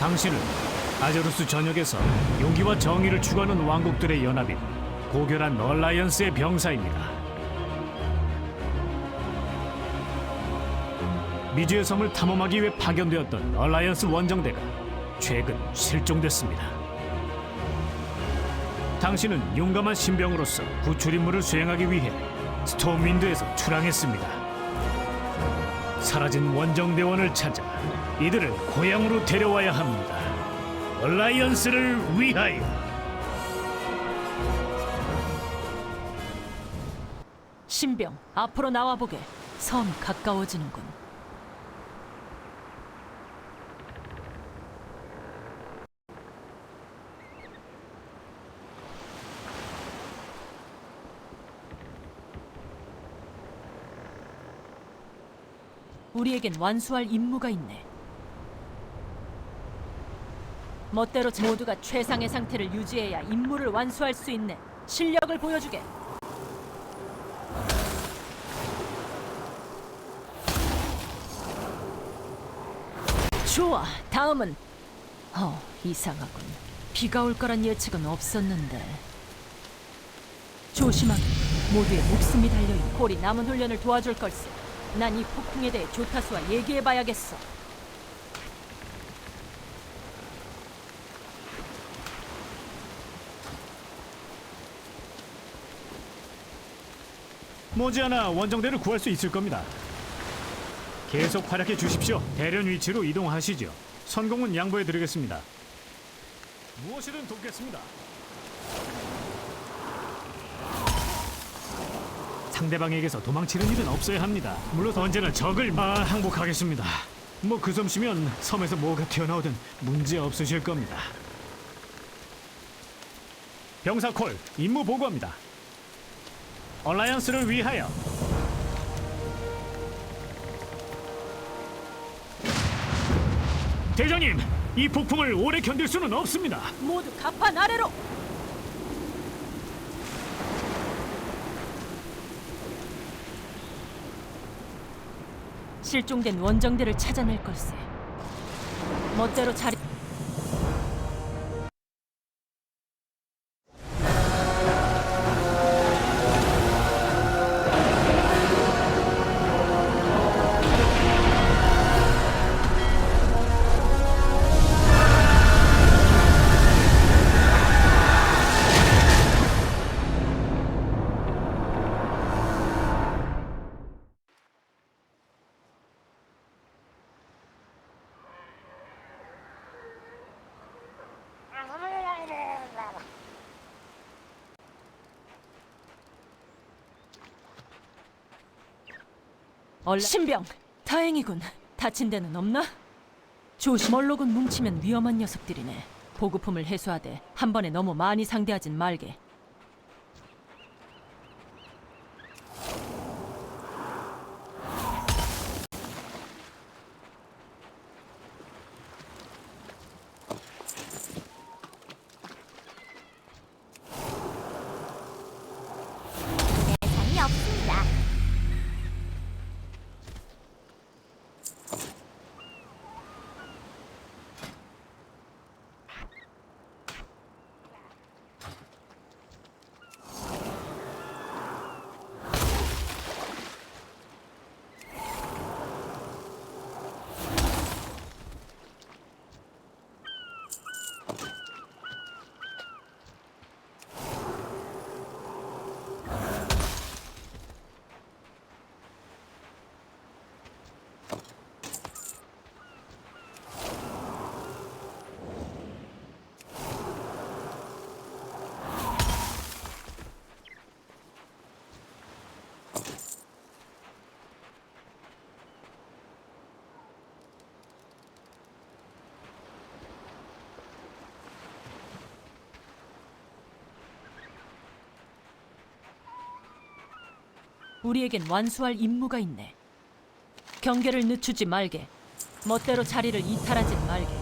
당신은 아제루스 전역에서 용기와 정의를 추구하는 왕국들의 연합인 고결한 얼라이언스의 병사입니다. 미주의 섬을 탐험하기 위해 파견되었던 얼라이언스 원정대가 최근 실종됐습니다. 당신은 용감한 신병으로서 구출 임무를 수행하기 위해 스톰윈드에서 출항했습니다. 사라진 원정대원을 찾아 이들을 고향으로 데려와야 합니다. 얼라이언스를 위하여. 신병, 앞으로 나와보게. 섬이 가까워지는군. 우리에겐 완수할 임무가 있네. 멋대로 모두가 최상의 상태를 유지해야 임무를 완수할 수 있네. 실력을 보여주게. 좋아. 다음은 어 이상하군. 비가 올 거란 예측은 없었는데. 조심하게. 모두의 목숨이 달려있는 홀이 남은 훈련을 도와줄 걸세. 난 이 폭풍에 대해 조타수와 얘기해봐야겠어. 머지않아 원정대를 구할 수 있을 겁니다. 계속 활약해 주십시오. 대련 위치로 이동하시죠. 선공은 양보해 드리겠습니다. 무엇이든 돕겠습니다. 상대방에게서 도망치는 일은 없어야 합니다. 물론 언제나 적을 아, 항복하겠습니다. 뭐 그 솜씨면 섬에서 뭐가 튀어나오든 문제 없으실 겁니다. 병사 콜 임무 보고합니다. 얼라이언스를 위하여 대장님, 이 폭풍을 오래 견딜 수는 없습니다. 모두 갑판 아래로. 실종된 원정대를 찾아낼 걸세. 멋대로 자리. 얼 신병. 다행이군. 다친 데는 없나? 조심. 멀록은 뭉치면 위험한 녀석들이네. 보급품을 해소하되 한 번에 너무 많이 상대하진 말게. 대상이 없습니다. 우리에겐 완수할 임무가 있네. 경계를 늦추지 말게. 멋대로 자리를 이탈하진 말게.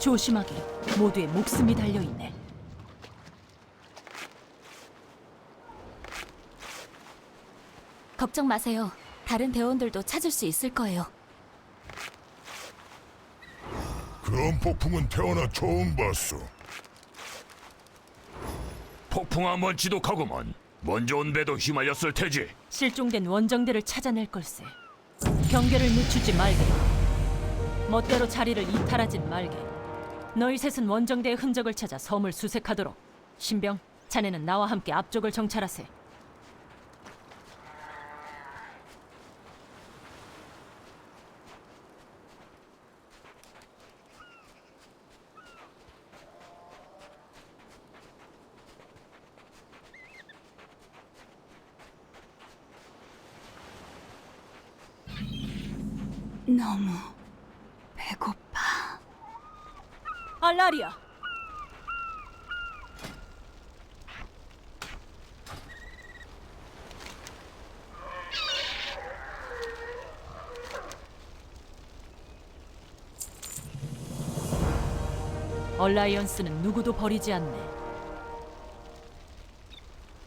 조심하게. 모두의 목숨이 달려 있네. 걱정 마세요. 다른 대원들도 찾을 수 있을 거예요. 그런 폭풍은 태어나 처음 봤어. 폭풍 한번 지독하구먼. 먼저 온 배도 휘말렸을 테지. 실종된 원정대를 찾아낼 걸세. 경계를 늦추지 말게. 멋대로 자리를 이탈하진 말게. 너희 셋은 원정대의 흔적을 찾아 섬을 수색하도록. 신병, 자네는 나와 함께 앞쪽을 정찰하세. 너무 배고파. 알라리아. 얼라이언스는 누구도 버리지 않네.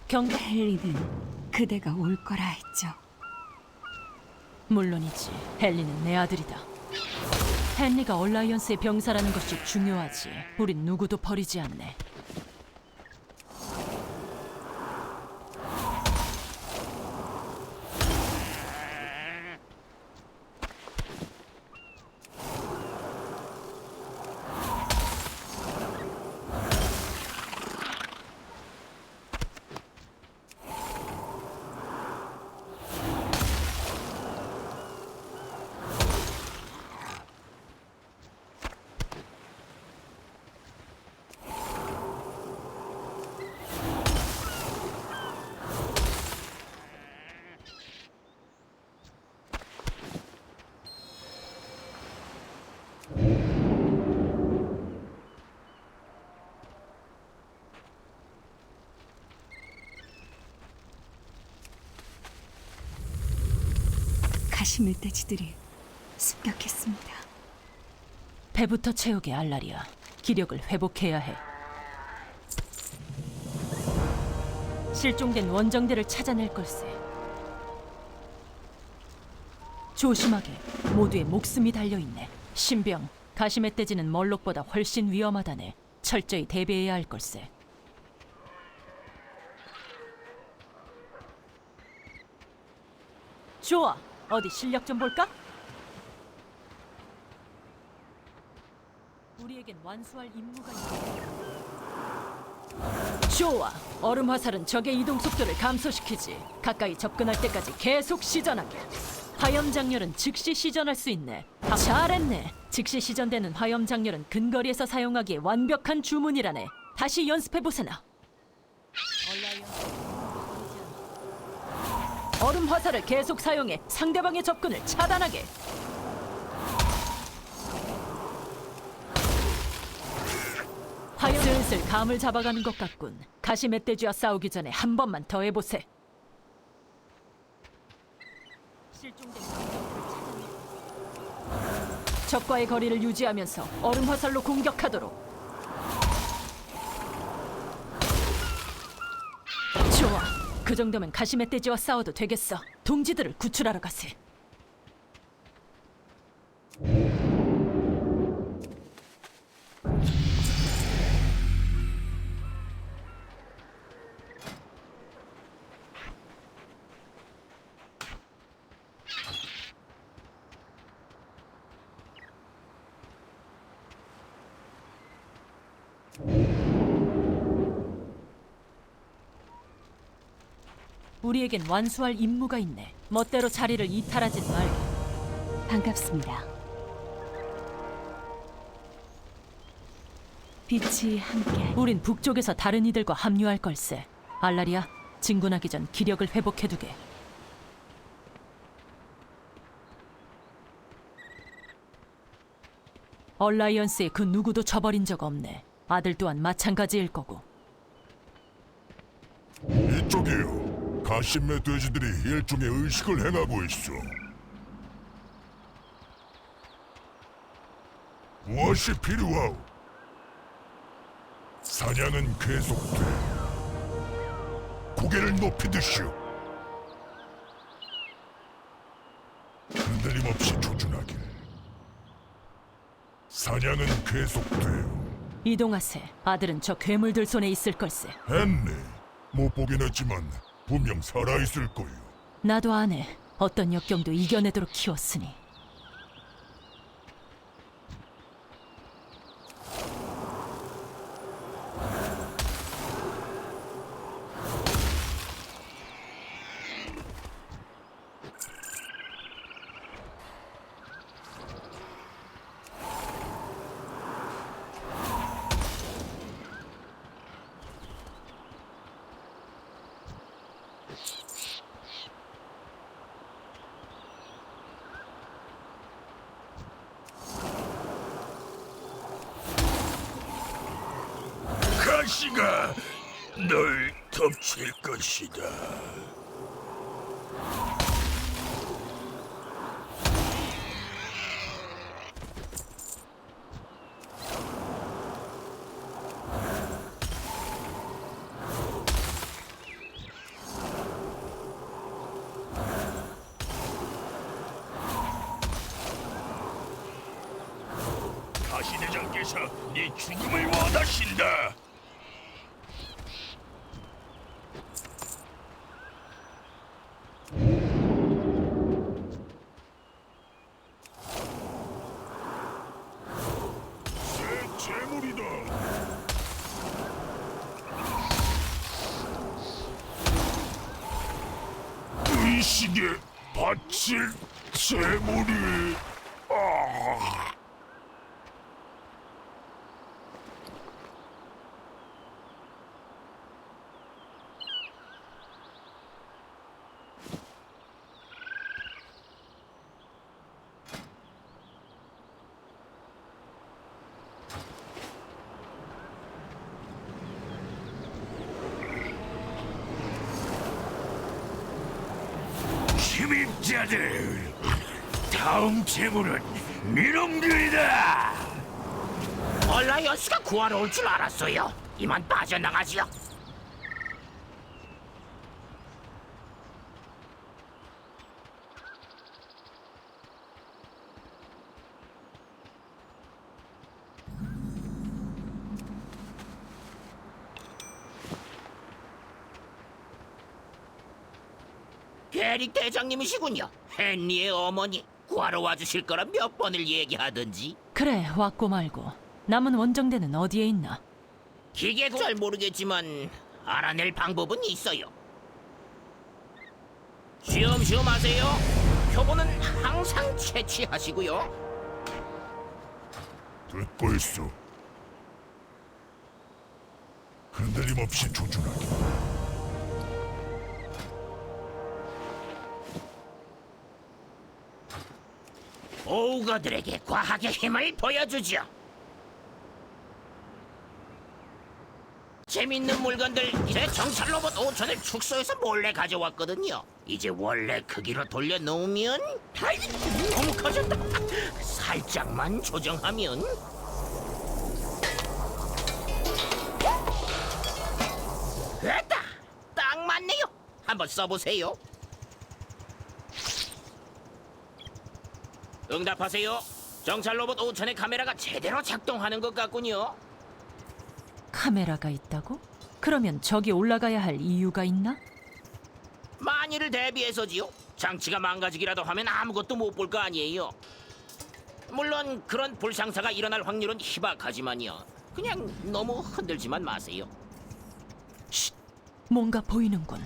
경계 헨리는 그대가 올 거라 했죠. 물론이지. 헨리는 내 아들이다. 헨리가 얼라이언스의 병사라는 것이 중요하지. 우린 누구도 버리지 않네. 가시밀 떼지들이 습격했습니다. 배부터 채우게 알라리아. 기력을 회복해야 해. 실종된 원정대를 찾아낼 걸세. 조심하게. 모두의 목숨이 달려 있네. 신병, 가시 멧돼지는 멀록보다 훨씬 위험하다네. 철저히 대비해야 할 걸세. 좋아. 어디 실력 좀 볼까? 우리에겐 완수할 임무가 있다. 좋아. 얼음 화살은 적의 이동 속도를 감소시키지. 가까이 접근할 때까지 계속 시전하게. 화염 장렬은 즉시 시전할 수 있네. 아, 잘했네. 즉시 시전되는 화염 장렬은 근거리에서 사용하기에 완벽한 주문이라네. 다시 연습해 보세나. 얼음 화살을 계속 사용해 상대방의 접근을 차단하게. 화염 슬슬 감을 잡아가는 것 같군. 가시 멧돼지와 싸우기 전에 한 번만 더 해보세. 적과의 거리를 유지하면서 얼음 화살로 공격하도록. 그 정도면 가시 멧돼지와 싸워도 되겠어. 동지들을 구출하러 가세. 우리에겐 완수할 임무가 있네. 멋대로 자리를 이탈하진 말게. 반갑습니다. 빛이 함께 우린 북쪽에서 다른 이들과 합류할 걸세. 알라리아, 진군하기 전 기력을 회복해두게. 얼라이언스의 그 누구도 저버린 적 없네. 아들 또한 마찬가지일 거고. 이쪽이요. 가시메 돼지들이 일종의 의식을 행하고 있어. 무엇이 필요하오? 사냥은 계속돼. 고개를 높이 드시오. 흔들림 없이 조준하길. 사냥은 계속돼요. 이동하세. 아들은 저 괴물들 손에 있을 걸세. 했네. 못 보긴 했지만 분명 살아있을 거예요. 나도 아네. 어떤 역경도 이겨내도록 키웠으니. 가시가 널 덮칠 것이다. 의식에 바칠 재물이 아. 침입자들 다음 재물은 니놈들이다 얼라이언스가 구하러 올 줄 알았어요. 이만 빠져나가지요. 게릭 대장님이시군요. 헨리의 어머니 구하러 와주실 거라 몇 번을 얘기하던지. 그래, 왔고 말고. 남은 원정대는 어디에 있나? 기계도 잘 모르겠지만 알아낼 방법은 있어요. 쉬엄쉬엄 하세요. 표본은 항상 채취하시고요. 듣고 있어. 흔들림 없이 조준하게. 오우거들에게 과학의 힘을 보여주죠. 재밌는 물건들 제 정찰 로봇 5천을 축소해서 몰래 가져왔거든요. 이제 원래 크기로 돌려놓으면 아이 너무 커졌다. 살짝만 조정하면 됐다. 딱 맞네요. 한번 써보세요. 응답하세요. 정찰 로봇 5천의 카메라가 제대로 작동하는 것 같군요. 카메라가 있다고? 그러면 저기 올라가야 할 이유가 있나? 만일을 대비해서지요. 장치가 망가지기라도 하면 아무것도 못 볼 거 아니에요. 물론 그런 불상사가 일어날 확률은 희박하지만요. 그냥 너무 흔들지만 마세요. 뭔가 보이는군.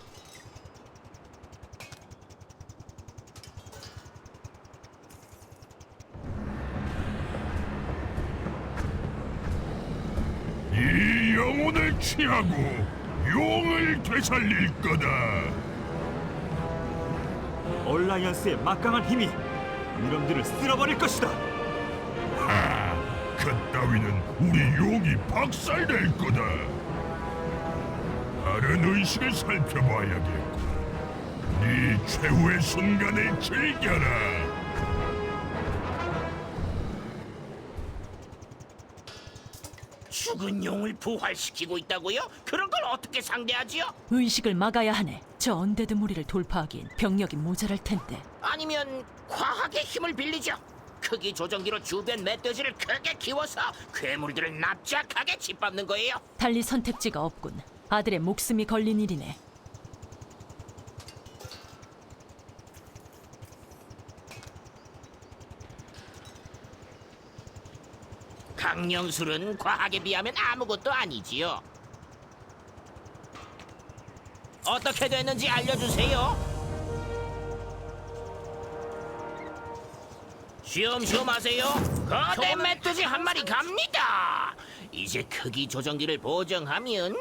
이 영혼을 취하고 용을 되살릴 거다. 얼라이언스의 막강한 힘이 이놈들을 쓸어버릴 것이다. 하, 그따위는 우리 용이 박살낼 거다. 다른 의식을 살펴봐야겠고 네 최후의 순간을 즐겨라 죽은 용을 부활시키고 있다고요? 그런 걸 어떻게 상대하지요? 의식을 막아야 하네. 저 언데드 무리를 돌파하기엔 병력이 모자랄 텐데. 아니면 과학의 힘을 빌리죠. 크기 조정기로 주변 멧돼지를 크게 키워서 괴물들을 납작하게 짓밟는 거예요. 달리 선택지가 없군. 아들의 목숨이 걸린 일이네. 강령술은 과학에 비하면 아무것도 아니지요. 어떻게 됐는지 알려주세요. 쉬엄쉬엄 하세요. 거대 멧돼지 한 마리 갑니다. 이제 크기 조정기를 보정하면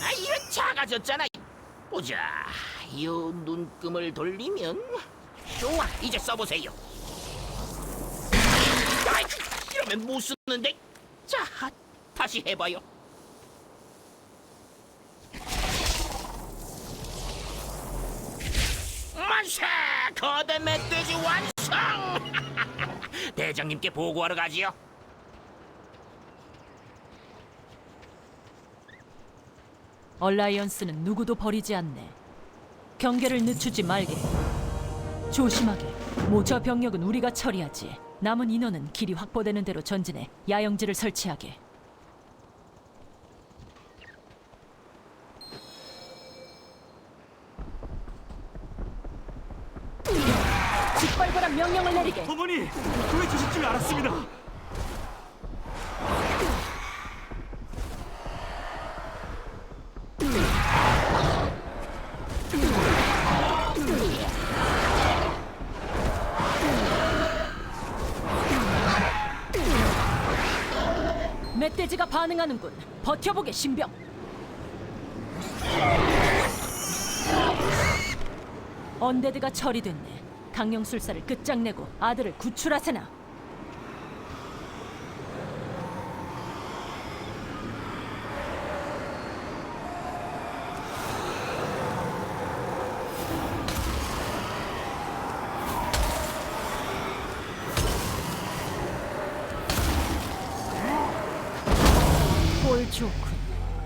아 이런 작아졌잖아. 보자. 요 눈금을 돌리면 좋아. 이제 써보세요. 아이, 이러면 못 쓰는데. 자, 다시 해봐요. 만세! 거대 멧돼지 완성! 대장님께 보고하러 가지요. 얼라이언스는 누구도 버리지 않네. 경계를 늦추지 말게. 조심하게. 모자 병력은 우리가 처리하지. 남은 인원은 길이 확보되는 대로 전진해 야영지를 설치하게. 짓밟으란 명령을 내리게. 어머니 구해 주실 줄 알았습니다. 반응하는군. 버텨보게 신병. 언데드가 처리됐네. 강령술사를 끝장내고 아들을 구출하세나. 꼴 좋군.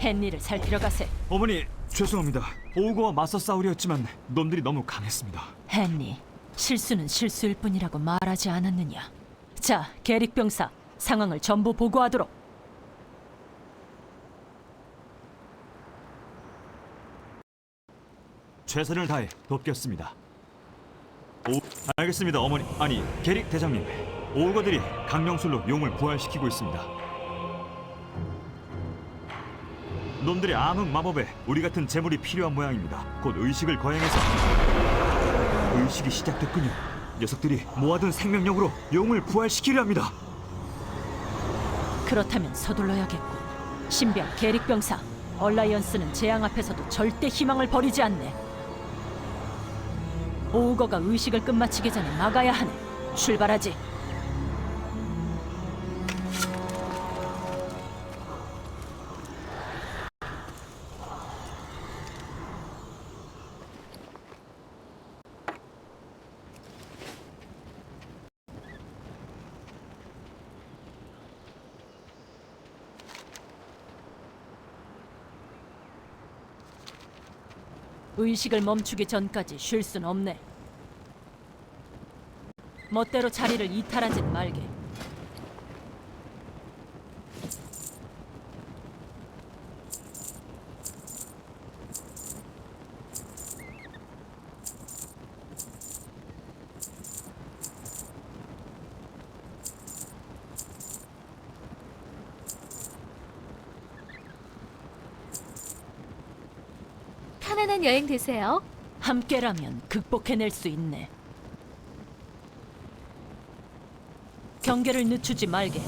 헨리를 살피러 가세. 어머니 죄송합니다. 오우거와 맞서 싸우려 했지만 놈들이 너무 강했습니다. 헨리, 실수는 실수일 뿐이라고 말하지 않았느냐? 자, 게릭 병사, 상황을 전부 보고하도록. 최선을 다해 돕겠습니다. 오, 알겠습니다, 어머니. 아니, 게릭 대장님. 오우거들이 강령술로 용을 부활시키고 있습니다. 놈들의 암흑 마법에 우리 같은 재물이 필요한 모양입니다. 곧 의식을 거행해서 의식이 시작됐군요. 녀석들이 모아둔 생명력으로 용을 부활시키려 합니다. 그렇다면 서둘러야겠군. 신병, 게릭 병사, 얼라이언스는 재앙 앞에서도 절대 희망을 버리지 않네. 오우거가 의식을 끝마치기 전에 막아야 하네. 출발하지. 의식을 멈추기 전까지 쉴 순 없네. 멋대로 자리를 이탈하진 말게. 편안한 여행 되세요. 함께라면 극복해낼 수 있네. 경계를 늦추지 말게.